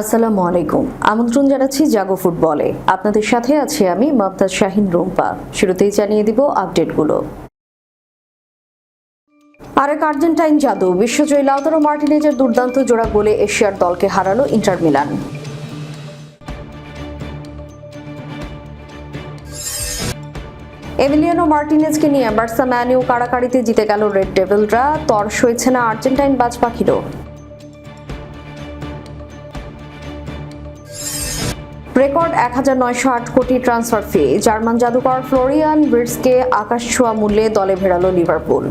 আসসালামু আলাইকুম। আমন্ত্রণ জানাচ্ছি জাগো ফুটবলে। আপনাদের সাথে আছি আমি মমতাজ শাহিন রুম্পা। শুরুতেই জানিয়ে দিব আপডেটগুলো। আরেক আর্জেন্টাইন জাদু। বিশ্বজয়ী লাউতারো মার্টিনেজের দুর্দান্ত জোড়া গোলে এশিয়ার দলকে হারালো ইন্টার মিলান। এমিলিয়ানো মার্টিনেজকে নিয়ে বার্সা ম্যানিউ কাড়াকাড়িতে জিতে গেল রেড ডেভিলরা। তর সইছে না আর্জেন্টাইন বাজ পাখিরও রেকর্ড এক হাজার নয়শো আট কোটি ট্রান্সফার ফি। জার্মান জাদুকর ফ্লোরিয়ান ব্রিটসকে আকাশ ছোঁয়া মূল্যে দলে ভেড়ালো লিভারপুল।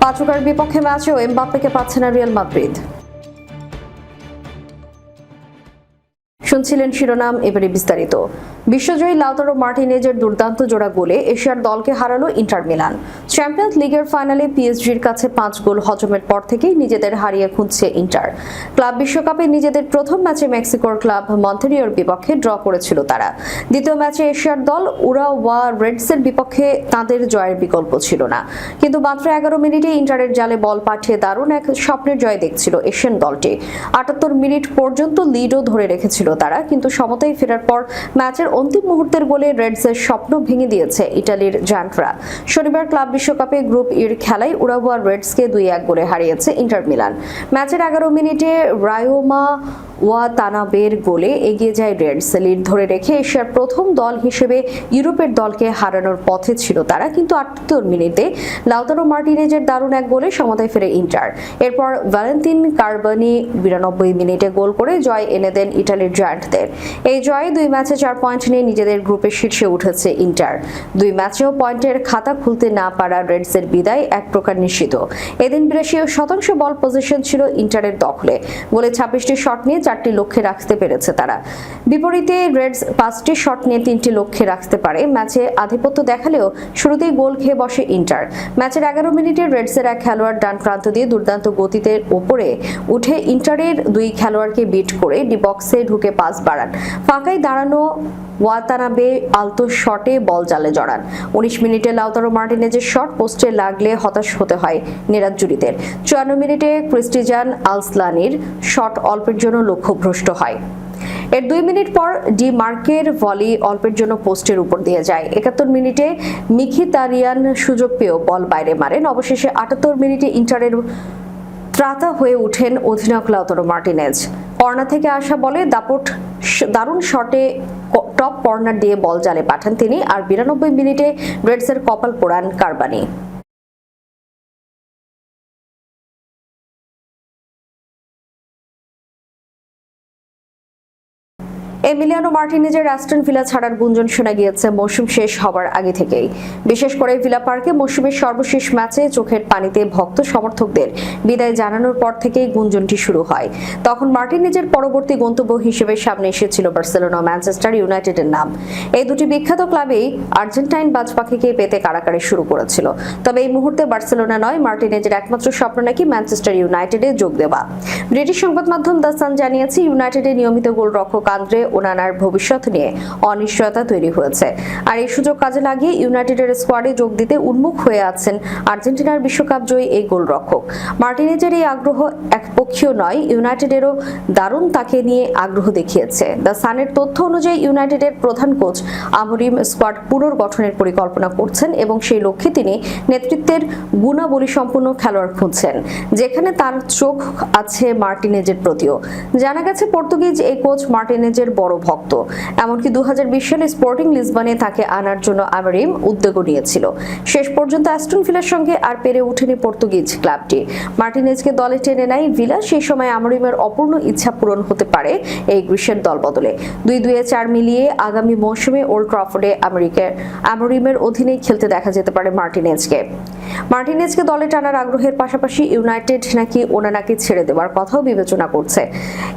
পাচুকার বিপক্ষে ম্যাচেও এমবাপ্পেকে পাচ্ছে না রিয়াল মাদ্রিদ। শুনছিলেন শিরোনাম এবারে বিস্তারিত। বিশ্বজয়ী লাউতারো মার্টিনেজের দুর্দান্ত জোড়া গোলে এশিয়ার দলকে হারালো ইন্টার মিলান। চ্যাম্পিয়ন্স লিগের ফাইনালে পিএসজির কাছে পাঁচ গোল হজমের পর থেকেই নিজেদের হারিয়ে খুঁজছে ইন্টার। ক্লাব বিশ্বকাপে নিজেদের প্রথম ম্যাচে মেক্সিকোর ক্লাব মন্টেরিওর বিপক্ষে ড্র করেছিল তারা। দ্বিতীয় ম্যাচে এশিয়ার দল উরাওয়া রেডসের বিপক্ষে তাদের জয়ের বিকল্প ছিল না। কিন্তু মাত্র এগারো মিনিটে ইন্টারের জালে বল পাঠিয়ে দারুণ এক স্বপ্নের জয় দেখছিল এশিয়ান দলটি। আটাত্তর মিনিট পর্যন্ত লিডও ধরে রেখেছিল তারা। কিন্তু সমতায় ফেরার পর ম্যাচের অন্তিম মুহূর্তের গোলে রেডসের স্বপ্ন ভেঙে দিয়েছে ইটালির জান্টরা। শনিবার ক্লাব বিশ্বকাপে গ্রুপ ইর খেলায় উরাগুয়া রেডসকে দুই এক গোলে হারিয়েছে ইন্টার মিলান। ম্যাচের এগারো মিনিটে রায়োমা ওয়া তানাবের গোলে এগিয়ে যায় রেডস লিড ধরে রেখে এশিয়ার প্রথম দল হিসেবে ইউরোপের দলকে হারানোর পথে ছিল তারা, কিন্তু আটাত্তর মিনিটে লাউতারো মার্টিনেজের দারুণ এক গোলে সমতায় ফেরে ইন্টার। এরপর ভ্যালেন্টিন কার্বানি বিরানব্বই মিনিটে গোল করে জয় এনে দেন ইটালির জায়ান্টদের। এই জয়ে দুই ম্যাচে চার পয়েন্ট নিয়ে নিজেদের গ্রুপের শীর্ষে উঠেছে ইন্টার। দুই ম্যাচেও পয়েন্টের খাতা খুলতে না পারা রেডসের বিদায় এক প্রকার নিশ্চিত। এদিন বিরাশি শতাংশ বল পজিশন ছিল ইন্টারের দখলে। গোলে ছাব্বিশটি শট নিয়ে চারটি লক্ষ্যে রাখতে পেরেছে তারা। বিপরীতে রেডস পাঁচটি শট নিয়ে তিনটি লক্ষ্যে রাখতে পারে। ম্যাচে আধিপত্য দেখালেও শুরুতেই গোল খেয়ে বসে ইন্টার। ম্যাচের এগারো মিনিটে রেডসের এক খেলোয়াড় ডান প্রান্ত দিয়ে দুর্দান্ত গতিতে ওপরে উঠে ইন্টারের দুই খেলোয়াড়কে বিট করে ডি বক্সে ঢুকে পাস বাড়ান। ফাঁকায় দাঁড়ানো ওয়াতানাবে আলতো শটে বল জালে জড়ান। উনিশ মিনিটে লাউতারো মার্টিনেজের শট পোস্টে লাগলে হতাশ হতে হয় নেরাজ্জুরিদের চুয়ান্ন মিনিটে ক্রিস্টিজান আলসলানির শট অল্পের জন্য লক্ষ্যভ্রষ্ট হয়। এর দুই মিনিট পর ডি মার্কের ভলি অল্পের জন্য পোস্টের উপর দিয়ে যায়। একাত্তর মিনিটে মিখিতারিয়ান সুযোগ পেয়েও বল বাইরে মারেন। অবশেষে আটাত্তর মিনিটে ইন্টারের ত্রাতা হয়ে ওঠেন অধিনায়ক লাউতারো মার্টিনেজ। কর্নার থেকে আসা বলে দাপট দারুণ শটে টপ কর্নার দিয়ে বল জালে পাঠান তিনি আর বিরানব্বই মিনিটে রেডসের কপাল পোড়ান কারবানি। এমিলিয়ানো মার্টিনেজের অ্যাস্টন ভিলা ছাড়ার গুঞ্জন শোনা গিয়েছে। মৌসুম শেষ হবার আগে থেকেই। বিশেষ করে ভিলা পার্কে মৌসুমের সর্বশেষ ম্যাচে চোখের পানিতে ভক্ত সমর্থকদের বিদায় জানানোর পর থেকেই গুঞ্জনটি শুরু হয়। তখন মার্টিনেজের পরবর্তী গন্তব্য হিসেবে সামনে এসেছিল বার্সেলোনা, ম্যানচেস্টার ইউনাইটেডের নাম। এই দুটি বিখ্যাত ক্লাবেই আর্জেন্টাইন বাজ পাখিকে পেতে কারাকারি শুরু করেছিল। তবে এই মুহূর্তে বার্সেলোনা নয়, মার্টিনেজের একমাত্র স্বপ্ন নাকি ম্যানচেস্টার ইউনাইটেডে যোগ দেওয়া। ব্রিটিশ সংবাদ মাধ্যম দ্য সান জানিয়েছে ইউনাইটেডের নিয়মিত গোলরক্ষক আন্দ্রে ওনানার ভবিষ্যৎ নিয়ে অনিশ্চয়তা তৈরি হয়েছে। আর এই সুযোগ কাজে লাগিয়ে ইউনাইটেডের স্কোয়াডে যোগ দিতে উন্মুখ হয়ে আছেন আর্জেন্টিনার বিশ্বকাপ জয়ী এই গোলরক্ষক। মার্টিনেজের এই আগ্রহ একপক্ষীয় নয়, ইউনাইটেডেরও দারুণ তাকে নিয়ে আগ্রহ দেখিয়েছে। দ্য সানের তথ্য অনুযায়ী ইউনাইটেডের প্রধান কোচ আমরিম স্কোয়াড পুনর্গঠনের পরিকল্পনা করছেন এবং সেই লক্ষ্যে তিনি নেতৃত্বের গুণাবলী সম্পন্ন খেলোয়াড় খুঁজছেন, যেখানে তার চোখ আছে মার্টিনেজের প্রতিও। জানা গেছে, পর্তুগিজ এই কোচ মার্টিনেজের বড় ভক্ত। এমনকি দু সালে স্পোর্টিং লিসবনে তাকে আনার জন্য আমারিম উদ্যোগও নিয়েছিল। শেষ পর্যন্ত অ্যাস্টন ভিলার সঙ্গে আর পেরে ওঠেনি পর্তুগিজ ক্লাবটি। মার্টিনেজকে দলে টেনে নেয় ভিলা। সেই সময় আমরিমের অপূর্ণ ইচ্ছা পূরণ হতে পারে এই গ্রীষ্মের দল বদলে দুই দুয়ে চার মিলিয়ে আগামী মৌসুমে ওল্ড ট্রাফোর্ডে আমেরিকার আমরিমের অধীনেই খেলতে দেখা যেতে পারে মার্টিনেজকে। মার্টিনেজকে দলে টানার আগ্রহের পাশাপাশি ইউনাইটেড নাকি ওনানাকে ছেড়ে দেওয়ার কথাও বিবেচনা করছে।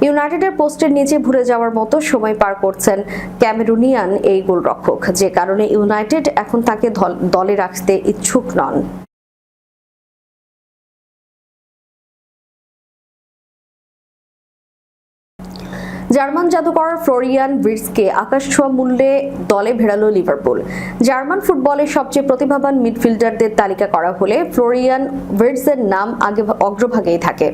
ইউনাইটেডের পোস্টের নিচে ভুলে যাওয়ার মতো সময় পার করছেন ক্যামেরুনিয়ান এই গোলরক্ষক, যে কারণে ইউনাইটেড এখন তাকে দলে রাখতে ইচ্ছুক নন। জার্মান জাদুকর ফ্লোরিয়ান ব্রিটসকে আকাশ ছোঁয়া মূল্যে দলে ভেড়ালো লিভারপুল। জার্মান ফুটবলের সবচেয়ে প্রতিভাবান মিডফিল্ডারদের তালিকা করা হলে ফ্লোরিয়ান ব্রিটসের নাম আগে অগ্রভাগেই থাকে।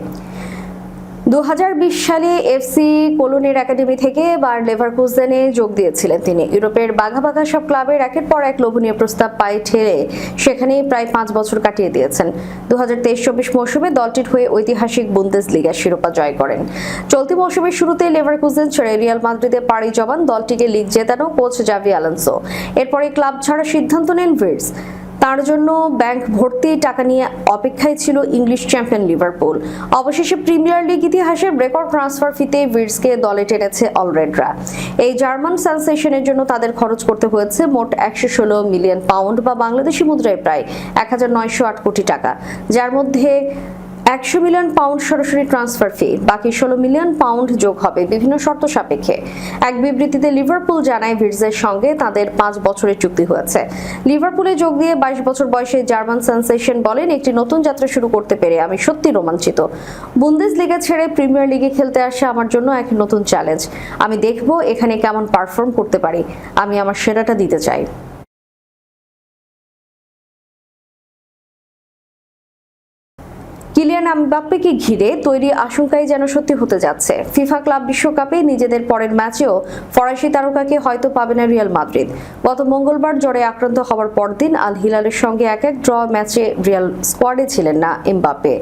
দু হাজার বিশ সালে এফসি কোলোনের একাডেমি থেকে বার লেভারকুজেনে যোগ দিয়েছিলেন তিনি। ইউরোপের বাঘা বাঘা সব ক্লাবের একের পর এক লোভনীয় প্রস্তাব পায় ঠেলে সেখানেই প্রায় পাঁচ বছর কাটিয়ে দিয়েছেন। দু হাজার তেইশ চব্বিশ মৌসুমে দলটির হয়ে ঐতিহাসিক বুন্দেস লিগা শিরোপা জয় করেন। চলতি মৌসুমের শুরুতে লেভারকুজেন ছেড়ে রিয়াল মাদ্রিদে পাড়ি জমান দলটিকে লিগ জেতানো কোচ জাভি আলান্সো। এরপরে ক্লাব ছাড়ার সিদ্ধান্ত নেন ভির্স তার জন্য ব্যাংক ভর্তি টাকা নিয়ে অপেক্ষায় ছিল ইংলিশ চ্যাম্পিয়ন লিভারপুল। অবশেষে প্রিমিয়ার লিগ ইতিহাসের রেকর্ড ট্রান্সফার ফিতে ভিডসকে দলে টেনেছে অলরেডরা। এই জার্মান সেন্সেশনের জন্য তাদের খরচ করতে হয়েছে মোট একশো ষোলো মিলিয়ন পাউন্ড বা বাংলাদেশি মুদ্রায় প্রায় এক হাজার নয়শো আট কোটি টাকা, যার মধ্যে একশো মিলিয়ন পাউন্ড সরাসরি ট্রান্সফার ফি, বাকি ষোলো মিলিয়ন পাউন্ড যোগ হবে বিভিন্ন শর্ত সাপেক্ষে। এক বিবৃতিতে লিভারপুল জানায় ভির্জের সঙ্গে তাদের পাঁচ বছরের চুক্তি হয়েছে। লিভারপুলে যোগ দিয়ে বাইশ বছর বয়সে জার্মান সেন্সেশন বলেন, একটি নতুন যাত্রা শুরু করতে পেরে আমি সত্যি রোমাঞ্চিত। বুন্দেস লিগে ছেড়ে প্রিমিয়ার লিগে খেলতে আসা আমার জন্য এক নতুন চ্যালেঞ্জ। আমি দেখব এখানে কেমন পারফর্ম করতে পারি। আমি আমার সেরাটা দিতে চাই। কিলিয়ান এমবাপ্পেকে ঘিরে তৈরি আশঙ্কাই যেন সত্যি হতে যাচ্ছে। ফিফা ক্লাব বিশ্বকাপে নিজেদের পরের ম্যাচেও ফরাসি তারকাকে হয়তো পাবে না রিয়াল মাদ্রিদ। গত মঙ্গলবার জ্বরে আক্রান্ত হওয়ার পরদিন আল হিলালের সঙ্গে এক এক ড্র ম্যাচে রিয়াল স্কোয়াডে ছিলেন না এমবাপ্পে।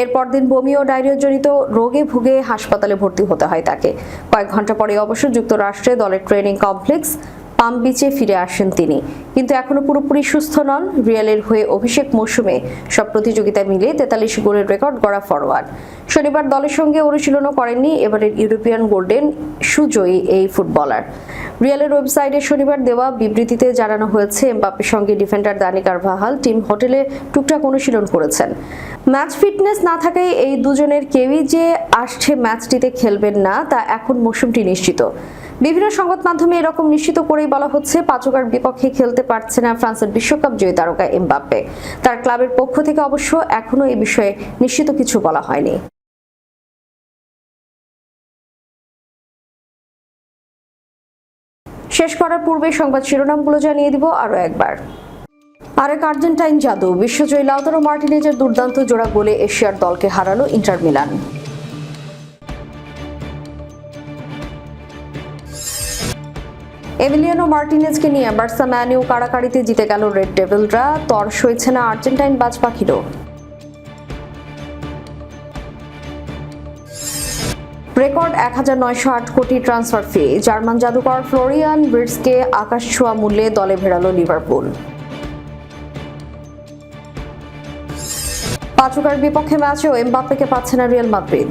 এর পরদিন বমি ও ডায়রিয়াজনিত রোগে ভুগে হাসপাতালে ভর্তি হতে হয় তাকে। কয়েক ঘণ্টা পরে অবশ্য যুক্তরাষ্ট্রে দলের ট্রেনিং কমপ্লেক্স পাম বিচে ফিরে আসেন তিনি। কিন্তু এখনও পুরোপুরি সুস্থ নন রিয়ালের হয়ে অভিষেক মৌসুমে সব প্রতিযোগিতা মিলে তেতাল্লিশ গোলের রেকর্ড গড়া ফরওয়ার্ড শনিবার দলের সঙ্গে অনুশীলনও করেননি এবারের ইউরোপিয়ান গোল্ডেন সুজয়ী এই ফুটবলার। রিয়ালের ওয়েবসাইটে শনিবার দেওয়া বিবৃতিতে জানানো হয়েছে, এমবাপ্পের সঙ্গে ডিফেন্ডার দানি কারভাহাল টিম হোটেলে টুকটাক অনুশীলন করেছেন। ম্যাচ ফিটনেস না থাকায় এই দুজনের কেউই যে আসছে ম্যাচটিতে খেলবেন না, তা এখন মৌসুমটি নিশ্চিত। বিভিন্ন সংবাদ মাধ্যমে এরকম নিশ্চিত করেই বলা হচ্ছে পাচকার বিপক্ষে খেলতে পারছে না ফ্রান্সের বিশ্বকাপ জয়ী তারকা এমবাপ্পে। তার ক্লাবের পক্ষ থেকে অবশ্য এখনও এ বিষয়ে নিশ্চিত কিছু বলা হয়নি। শেষ করার পূর্বে সংবাদ শিরোনামগুলো জানিয়ে দিব আরও একবার। আরেক আর্জেন্টাইন জাদু, বিশ্বজয়ী লাউতারো মার্টিনেজের দুর্দান্ত জোড়া গোলে এশিয়ার দলকে হারালো ইন্টার মিলান। এমিলিয়ানো মার্টিনেজকে নিয়ে বার্সা ম্যানিউ কাড়াকাড়িতে জিতে গেল রেড ডেভিলরা। তর সইছে না আর্জেন্টাইন বাজ পাখিরও রেকর্ড এক হাজার নয়শো আট কোটি ট্রান্সফার ফি। জার্মান জাদুকর ফ্লোরিয়ান ভির্সকে আকাশ ছোঁয়া মূল্যে দলে ভেড়ালো লিভারপুল। পাচুকার বিপক্ষে ম্যাচেও এমবাপ্পেকে পাচ্ছে না রিয়াল মাদ্রিদ।